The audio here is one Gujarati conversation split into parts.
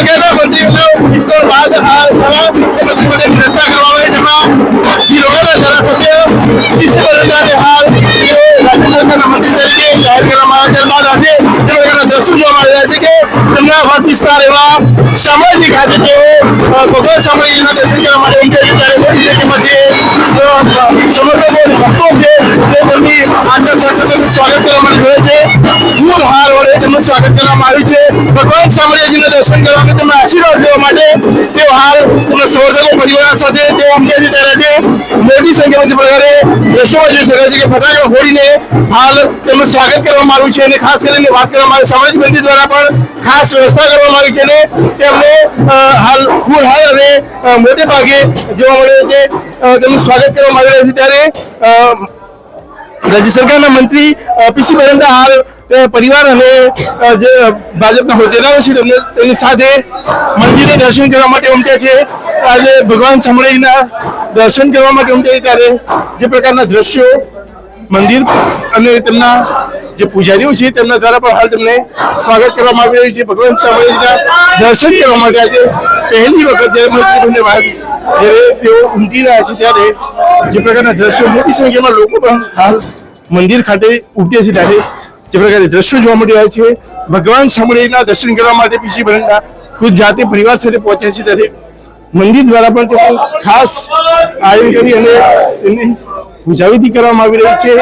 સરકારના મંત્રીઓના વિસ્તરણ બાદ હાલ રાજ્ય સરકારના મંત્રી જાહેર કરવામાં આવ્યા ત્યારબાદ આજે જે પ્રકારના દ્રશ્યો વિસ્તાર એવા સામાજિક ખાતે તેઓ ભગવાન દર્શન માટે ઉમટે ત્યારે છે, તે તેમની આજના સંકલ્પનું સ્વાગત કરવા માટે છે. ફૂલ હાર વડે તેમનું સ્વાગત કરવામાં આવ્યું છે. ભગવાન અને તેમના આશીર્વાદ લેવા માટે તેઓ હાલ તેમના સમર્થકો પરિવાર સાથે તેઓ ઉમટે છે ત્યારે જે મોટી સંખ્યામાં પ્રકારે દ્રશ્યોમાં જોઈ શકાય છે કે ફટાકડા ફોડીને હાલ તેમનું સ્વાગત કરવામાં આવ્યું છે અને ખાસ કરીને વાત કરવામાં આવે સામાજિક મંત્રી દ્વારા પણ ખાસ વ્યવસ્થા કરવામાં આવી છે અને તેમને હાલ ફૂલ હાલ અને મોટે ભાગે જોવા મળે છે તેમનું સ્વાગત કરવામાં આવી રહ્યું છે ત્યારે રાજ્ય સરકારના મંત્રી પીસી બરંડા હાલ પરિવાર અને જે ભાજપના હોદ્દેદારો છે તેમને, તેની સાથે મંદિરે દર્શન કરવા માટે ઉમટ્યા છે. આજે ભગવાન સમળીના દર્શન કરવા માટે ઉમટ્યા છે ત્યારે જે પ્રકારના દ્રશ્યો, મંદિર અને તેમના જે પૂજારીઓ છે તેમના દ્વારા પણ હાલ તેમને સ્વાગત કરવામાં આવી રહ્યું છે. ભગવાન સમળીના દર્શન કરવા માટે આજે પહેલી વખત જ્યારે મંદિરોને વાત જ્યારે તેઓ ઉમટી રહ્યા છે ત્યારે જે પ્રકારના દ્રશ્યો મોટી સંખ્યામાં લોકો પણ હાલ મંદિર ખાતે ઉમટ્યા છે ત્યારે જે પ્રકારે દ્રશ્યો જોવા મળી રહ્યા છે. ભગવાન શામળીના દર્શન કરવા માટે પીસી બરંડા ખુદ જાતે પરિવાર સાથે પહોંચ્યા છે ત્યારે મંદિર દ્વારા પણ તેનું ખાસ આયોજન કરી અને તેમની પૂજાવિધિ કરવામાં આવી રહી છે.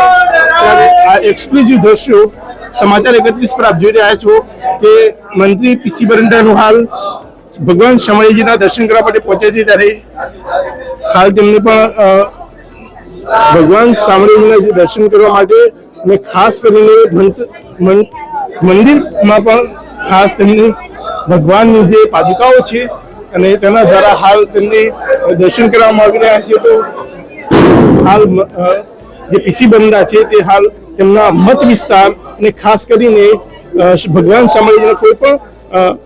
ત્યારે આ એક્સક્લુઝિવ દ્રશ્યો સમાચાર એકત્રીસ પર આપ જોઈ રહ્યા છો કે મંત્રી પીસી બરંડાનું હાલ ભગવાન શામળીજીના દર્શન કરવા માટે પહોંચ્યા છે ત્યારે હાલ તેમને પણ ભગવાન શામળીજીના દર્શન કરવા માટે ને ખાસ કરીને મંદિરમાં પણ ખાસ તેમની ભગવાનની જે પાદુકાઓ છે અને તેના દ્વારા હાલ તેમને દર્શન કરવામાં આવી રહ્યા છે તો હાલ જે પીસી બંદા છે તે હાલ તેમના મત વિસ્તાર અને ખાસ કરીને ભગવાન શામળીજીના કોઈ પણ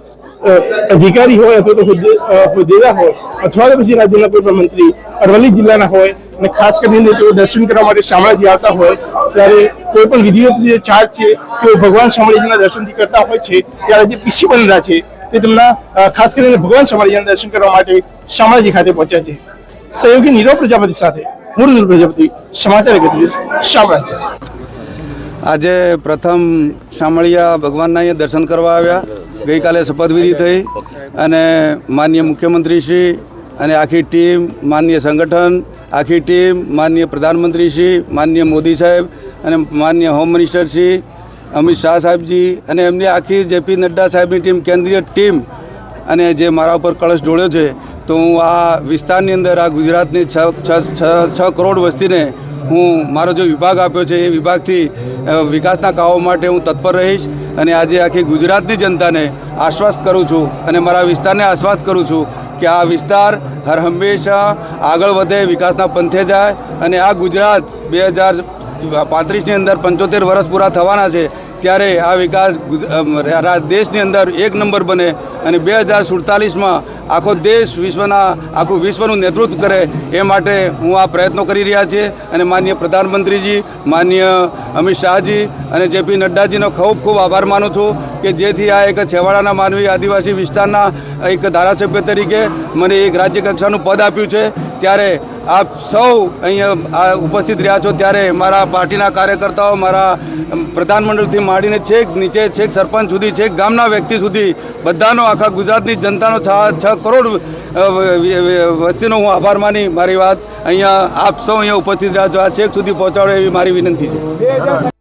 અધિકારી હોય અથવા તો હોદ્દે- હોદ્દેદાર હોય અથવા તો પછી રાજ્યના કોઈ પણ મંત્રી, અરવલ્લી જિલ્લાના હોય અને ખાસ કરીને તેઓ દર્શન કરવા માટે શામળાજી આવતા હોય, ત્યારે કોઈ પણ વિધિવત જે ચાર્જ છે, તેઓ ભગવાન શામળાજીના દર્શનથી કરતા હોય છે. ત્યારે જે પીસી બનેલા છે, તે તેમના ખાસ કરીને ભગવાન શામળાજીના દર્શન કરવા માટે શામળાજી ખાતે પહોંચ્યા છે. સહયોગી નીરવ પ્રજાપતિ સાથે મુરદુલ પ્રજાપતિ, સમાચાર એકત્રીસ શામળાજી. આજે પ્રથમ શામળિયા ભગવાનના અહીંયા દર્શન કરવા આવ્યા. ગઈકાલે શપથવિધિ થઈ અને માનનીય મુખ્યમંત્રીશ્રી અને આખી ટીમ માનનીય સંગઠન, આખી ટીમ માનનીય પ્રધાનમંત્રીશ્રી માનનીય મોદી સાહેબ અને માનનીય હોમ મિનિસ્ટરશ્રી અમિત શાહ સાહેબજી અને એમની આખી જેપી નડ્ડા સાહેબની ટીમ, કેન્દ્રીય ટીમ અને જે મારા ઉપર કળશ ઢોળ્યો છે, તો હું આ વિસ્તારની અંદર, આ ગુજરાતની છ કરોડ વસ્તીને હું મારો જે વિભાગ આપ્યો છે, એ વિભાગથી વિકાસના કામો માટે હું તત્પર રહીશ અને આજે આખી ગુજરાતની જનતાને આશ્વાસ કરું છું અને મારા વિસ્તારને આશ્વાસ કરું છું કે આ વિસ્તાર હર હંમેશા આગળ વધે, વિકાસના પંથે જાય અને આ ગુજરાત બે હજાર પાંત્રીસની અંદર પંચોતેર વર્ષ પૂરા થવાના છે, ત્યારે આ વિકાસ દેશની અંદર એક નંબર બને અને બે હજાર સુડતાલીસમાં આખો દેશ વિશ્વના, આખું વિશ્વનું નેતૃત્વ કરે એ માટે હું આ પ્રયત્નો કરી રહ્યા છીએ. અને માન્ય પ્રધાનમંત્રીજી માન્ય અમિત શાહજી અને જેપી નડ્ડાજીનો ખૂબ ખૂબ આભાર માનું છું કે જેથી આ એક છેવાડાના માનવી આદિવાસી વિસ્તારના એક ધારાસભ્ય તરીકે મને એક રાજ્ય કક્ષાનું પદ આપ્યું છે. ત્યારે આપ સૌ અહીંયા ઉપસ્થિત રહ્યા છો ત્યારે મારા પાર્ટીના કાર્યકર્તાઓ, મારા પ્રધાનમંડળથી માંડીને છેક નીચે, છેક સરપંચ સુધી, છેક ગામના વ્યક્તિ સુધી બધાનો, આખા ગુજરાતની જનતાનો છક કરોડ વસ્તીનો હું આભાર માની મારી વાત અહીંયા આપ સૌ અહીંયા ઉપસ્થિત રહ્યા છો. આ છેક સુધી પહોંચાડો એવી મારી વિનંતી છે.